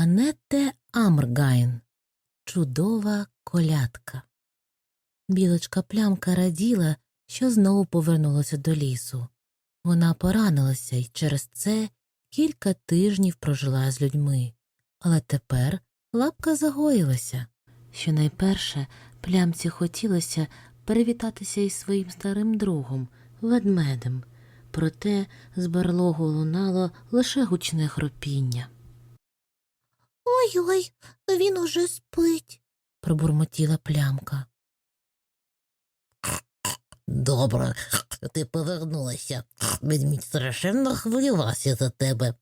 Анетте Амргайн. Чудова колядка. Білочка плямка раділа, що знову повернулася до лісу. Вона поранилася і через це кілька тижнів прожила з людьми. Але тепер лапка загоїлася. Щонайперше плямці хотілося привітатися із своїм старим другом, ведмедем, проте з барлогу лунало лише гучне хропіння. Ой-ой, він уже спить. пробурмотіла плямка. Добре, ти повернулася. Ведмідь страшенно хвилювався за тебе.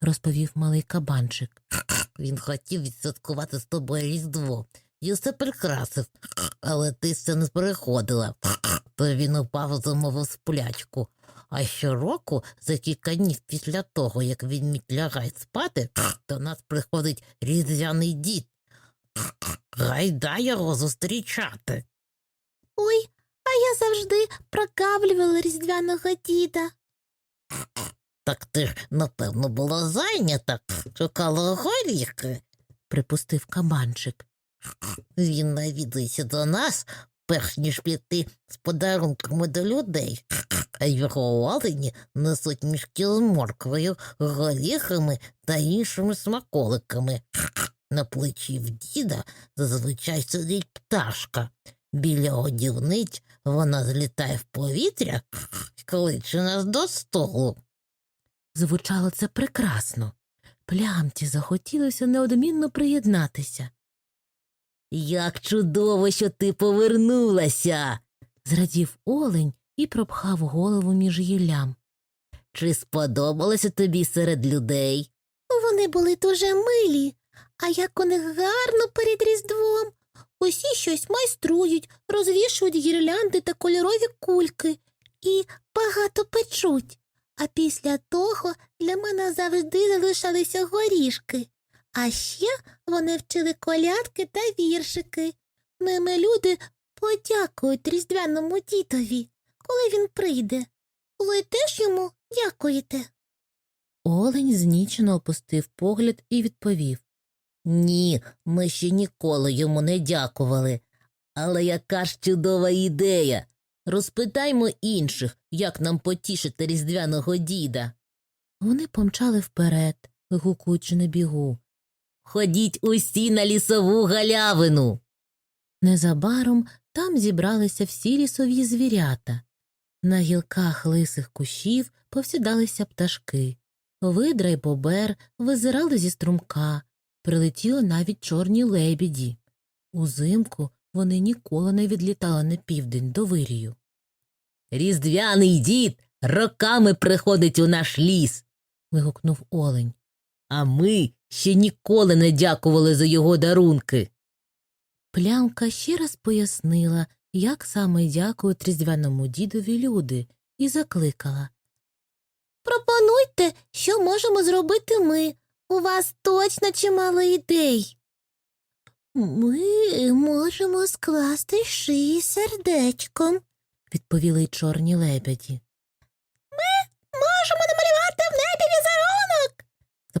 розповів малий кабанчик. Він хотів відсвяткувати з тобою Різдво і все прикрасив, але ти все не переходила. То він упав замовив сплячку. А щороку, за кілька днів після того, як ведмідь лягає спати, до нас приходить різдвяний дід. Гайда його зустрічати. Ой, а я завжди прокавлювала різдвяного діда. Так ти ж, напевно, була зайнята, шукала горіхи. припустив кабанчик. Він навідується до нас, перш ніж піти з подарунками до людей, а його олені несуть мішки з морквою, горіхами та іншими смаколиками. На плечі в діда зазвичай сидить пташка. Біля годівниць вона злітає в повітря кличе нас до столу. Звучало це прекрасно. Плямці захотілося неодмінно приєднатися. Як чудово, що ти повернулася. Зрадів олень і пропхав голову між гіллям. Чи сподобалося тобі серед людей? Вони були дуже милі, а як у них гарно перед Різдвом. Усі щось майструють, розвішують гірлянди та кольорові кульки і багато печуть. А після того для мене завжди залишалися горішки. А ще вони вчили колядки та віршики. Ними люди подякують різдвяному дідові, коли він прийде. Ви теж йому дякуєте. Олень знічено опустив погляд і відповів. Ні, ми ще ніколи йому не дякували. Але яка ж чудова ідея. Розпитаймо інших, як нам потішити різдвяного діда. Вони помчали вперед, гукуючи на бігу. Ходіть усі на лісову галявину. Незабаром там зібралися всі лісові звірята. На гілках лисих кущів повсідалися пташки. Видра й бобер визирали зі струмка, прилетіли навіть чорні лебіді. Узимку вони ніколи не відлітали на південь до вирію. Різдвяний дід роками приходить у наш ліс, вигукнув олень. А ми ще ніколи не дякували за його дарунки. Плямка ще раз пояснила, як саме дякують різдвяному дідові люди, і закликала. Пропонуйте, що можемо зробити ми. У вас точно чимало ідей. Ми можемо скласти шиї сердечком. відповіли й чорні лебеді. Можемо намалювати в небі візерунок.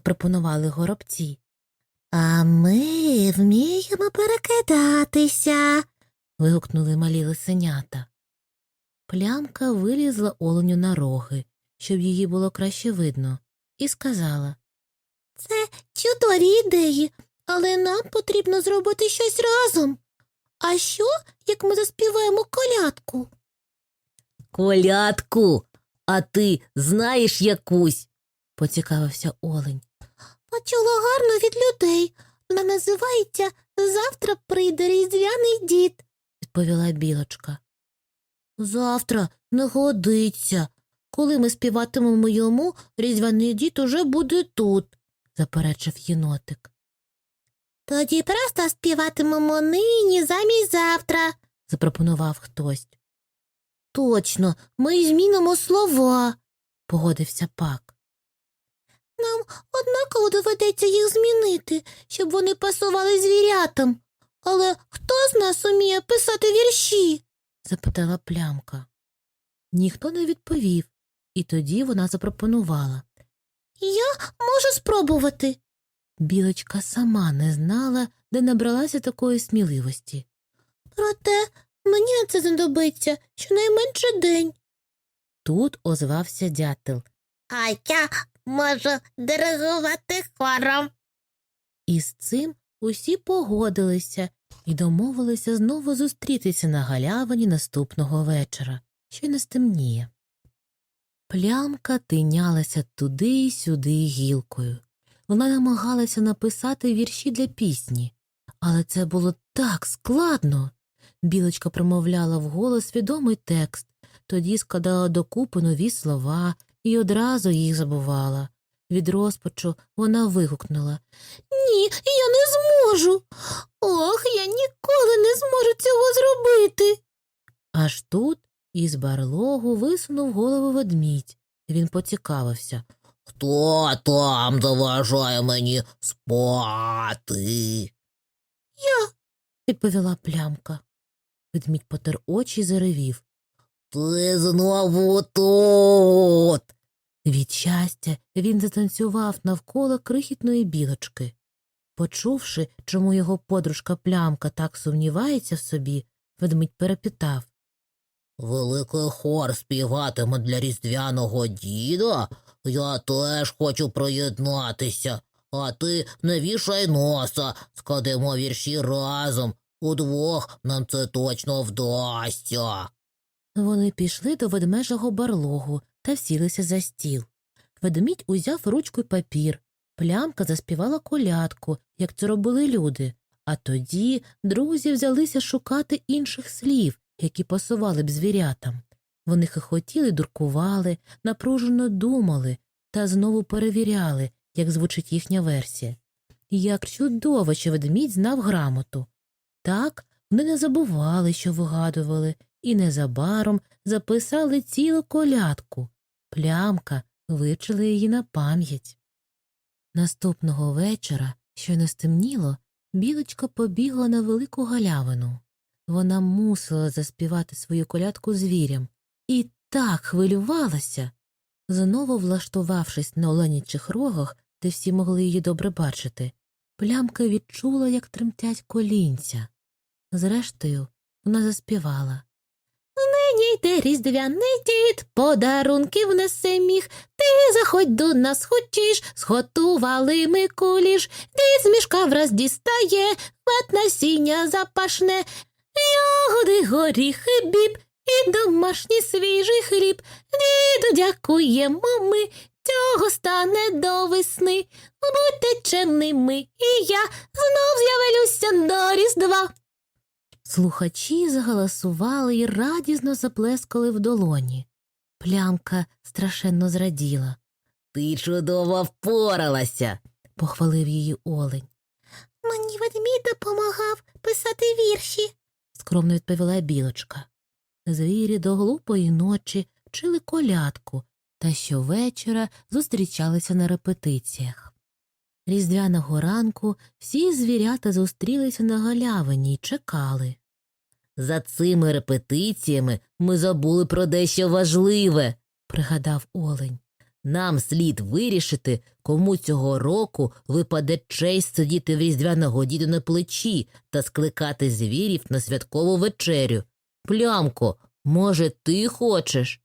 Запропонували горобці. А ми вміємо перекидатися. вигукнули малі лисенята. Плямка вилізла оленю на роги, щоб її було краще видно, і сказала Це чудові ідеї, але нам потрібно зробити щось разом. А що, як ми заспіваємо колядку? Колядку, а ти знаєш якусь? поцікавився олень. Почула гарно від людей. Вона називається Завтра прийде різдвяний дід. відповіла білочка. Завтра не годиться. Коли ми співатимемо йому, різдвяний дід уже буде тут. заперечив єнотик. Тоді просто співатимемо нині замість завтра. запропонував хтось. Точно, ми змінимо слова. Погодився пак. Нам однаково доведеться їх змінити, щоб вони пасували звірятам. Але хто з нас уміє писати вірші? запитала плямка. Ніхто не відповів, і тоді вона запропонувала. Я можу спробувати. Білочка сама не знала, де набралася такої сміливості. Проте мені це знадобиться щонайменше день. Тут озвався дятел. А я можу диригувати хором. І з цим усі погодилися і домовилися знову зустрітися на галявині наступного вечора, що не стемніє. Плямка тинялася туди й сюди гілкою. Вона намагалася написати вірші для пісні, але це було так складно. Білочка промовляла вголос відомий текст, тоді складала докупи нові слова і одразу їх забувала. Від розпачу вона вигукнула Ні, я не зможу. Ох, я ніколи не зможу цього зробити. Аж тут із барлогу висунув голову ведмідь. Він поцікавився. Хто там заважає мені спати? Я, Відповіла плямка. Ведмідь потер очі й заревів. Ти знову тут. Від щастя він затанцював навколо крихітної білочки. Почувши, чому його подружка плямка так сумнівається в собі, ведмідь перепитав. Великий хор співатиме для різдвяного діда. Я теж хочу приєднатися. А ти не вішай носа, складемо вірші разом. Удвох нам це точно вдасться. Вони пішли до ведмежого барлогу та сілися за стіл. Ведмідь узяв ручку й папір. Плямка заспівала колядку, як це робили люди. А тоді друзі взялися шукати інших слів, які пасували б звірятам. Вони хихотіли, дуркували, напружено думали та знову перевіряли, як звучить їхня версія. Як чудово, що ведмідь знав грамоту. Так вони не забували, що вигадували, і незабаром записали цілу колядку. Плямка вивчила її на пам'ять. Наступного вечора, що не стемніло, білочка побігла на велику галявину. Вона мусила заспівати свою колядку звірям і так хвилювалася. Знову влаштувавшись на оленячих рогах, де всі могли її добре бачити, плямка відчула, як тремтять колінця. Зрештою, вона заспівала. Йде різдвяний дід, подарунків несе міг. Ти заходь до нас хочеш, сготували ми куліш. Дід з мішка враз дістає, мед насіння запашне, ягоди, горіхи, біб і домашній свіжий хліб. Діду дякуємо ми, цього стане до весни. Будьте чемними, і я знов з'явилюся до різдва. Слухачі заголосували і радісно заплескали в долоні. Плямка страшенно зраділа, Ти чудово впоралася. похвалив її олень. Мені ведмідь допомагав писати вірші. скромно відповіла білочка. Звірі до глупої ночі вчили колядку та щовечора зустрічалися на репетиціях. Різдвяного ранку всі звірята зустрілися на галявині й чекали. За цими репетиціями ми забули про дещо важливе. пригадав олень. Нам слід вирішити, кому цього року випаде честь сидіти в різдвяного діда на плечі та скликати звірів на святкову вечерю. Плямко, може, ти хочеш?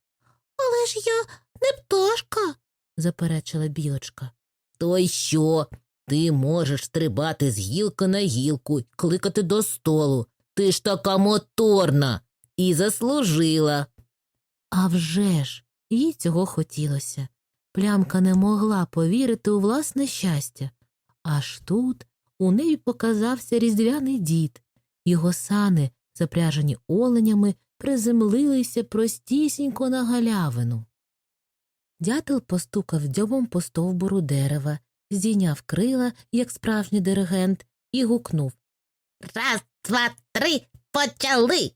Але ж я не пташка. заперечила білочка. То й що? Ти можеш стрибати з гілки на гілку й кликати до столу. Ти ж така моторна і заслужила. А вже ж, їй цього хотілося. Плямка не могла повірити у власне щастя. Аж тут у небі показався різдвяний дід. Його сани, запряжені оленями, приземлилися простісінько на галявину. Дятел постукав дзьобом по стовбуру дерева, здійняв крила, як справжній диригент, і гукнув Раз, два, три, почали.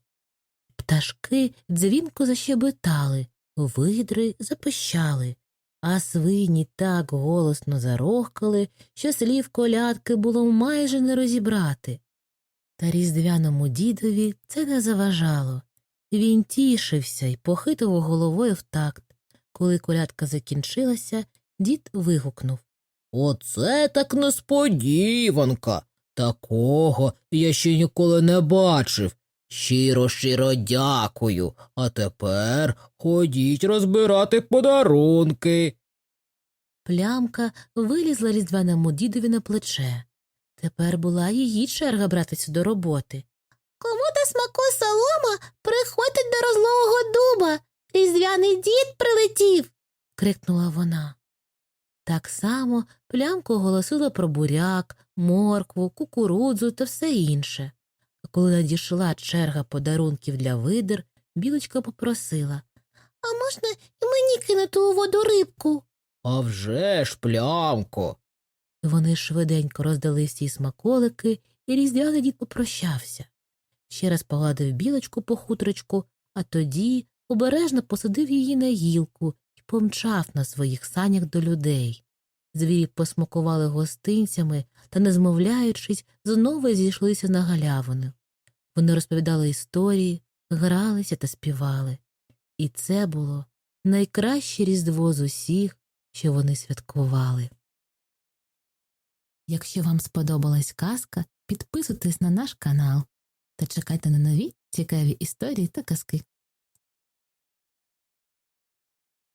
Пташки дзвінко защебетали, видри запищали, а свині так голосно зарохкали, що слів колядки було майже не розібрати. Та різдвяному дідові це не заважало. Він тішився й похитував головою в такт. Коли колядка закінчилася, дід вигукнув Оце так несподіванка. Такого я ще ніколи не бачив. Щиро щиро дякую. А тепер ходіть розбирати подарунки. Плямка вилізла різдвяному дідові на плече. Тепер була її черга братися до роботи. Кому до смаку солома, приходьте до розлогого дуба. Різдвяний дід прилетів. крикнула вона. Так само плямка оголосила про буряк, моркву, кукурудзу та все інше. А коли надійшла черга подарунків для видер, білочка попросила А можна і мені кинути у воду рибку? А вже ж, плямко. Вони швиденько роздали всі смаколики, і різдвяний дід попрощався. Ще раз погладив білочку по хутрочку, а тоді обережно посадив її на гілку і помчав на своїх санях до людей. Звірі посмакували гостинцями та, не змовляючись, знову зійшлися на галявину. Вони розповідали історії, гралися та співали. І це було найкраще різдво з усіх, що вони святкували. Якщо вам сподобалась казка, підписуйтесь на наш канал та чекайте на нові цікаві історії та казки.